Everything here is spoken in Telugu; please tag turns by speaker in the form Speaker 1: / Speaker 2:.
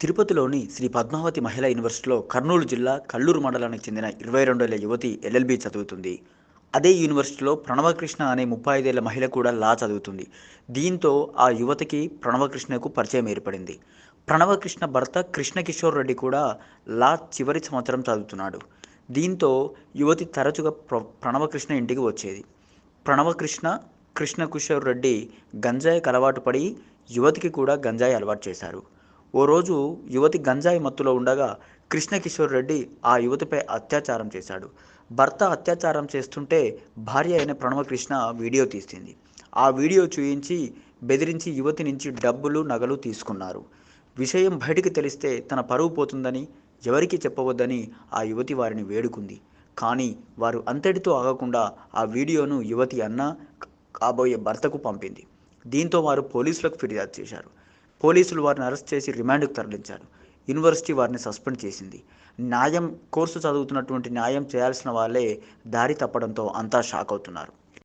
Speaker 1: తిరుపతిలోని శ్రీ పద్మావతి మహిళా యూనివర్సిటీలో కర్నూలు జిల్లా కల్లూరు మండలానికి చెందిన ఇరవై రెండేళ్ళ యువతి ఎల్ఎల్బి చదువుతుంది. అదే యూనివర్సిటీలో ప్రణవకృష్ణ అనే ముప్పై ఐదేళ్ళ మహిళ కూడా లా చదువుతుంది. దీంతో ఆ యువతికి ప్రణవకృష్ణకు పరిచయం ఏర్పడింది. ప్రణవకృష్ణ భర్త కృష్ణకిషోర్ రెడ్డి కూడా లా చివరి సంవత్సరం చదువుతున్నాడు. దీంతో యువతి తరచుగా ప్ర- ప్రణవకృష్ణ ఇంటికి వచ్చేది. ప్రణవకృష్ణ కృష్ణకిషోర్ రెడ్డి గంజాయికి అలవాటు పడి యువతికి కూడా గంజాయి అలవాటు చేశారు. ఓ రోజు యువతి గంజాయి మత్తులో ఉండగా కృష్ణకిషోర్ రెడ్డి ఆ యువతిపై అత్యాచారం చేశాడు. భర్త అత్యాచారం చేస్తుంటే భార్య అయిన ప్రణవకృష్ణ వీడియో తీసింది. ఆ వీడియో చూయించి బెదిరించి యువతి నుంచి డబ్బులు నగలు తీసుకున్నారు. విషయం బయటికి తెలిస్తే తన పరువు పోతుందని ఎవరికి చెప్పవద్దని ఆ యువతి వారిని వేడుకుంది. కానీ వారు అంతటితో ఆగకుండా ఆ వీడియోను యువతి అన్న కాబోయే భర్తకు పంపింది. దీంతో వారు పోలీసులకు ఫిర్యాదు చేశారు. పోలీసులు వారిని అరెస్ట్ చేసి రిమాండ్కు తరలించారు. యూనివర్సిటీ వారిని సస్పెండ్ చేసింది. న్యాయం కోర్సు చదువుతున్నటువంటి న్యాయం చేయాల్సిన వాళ్ళే దారి తప్పడంతో అంతా షాక్ అవుతున్నారు.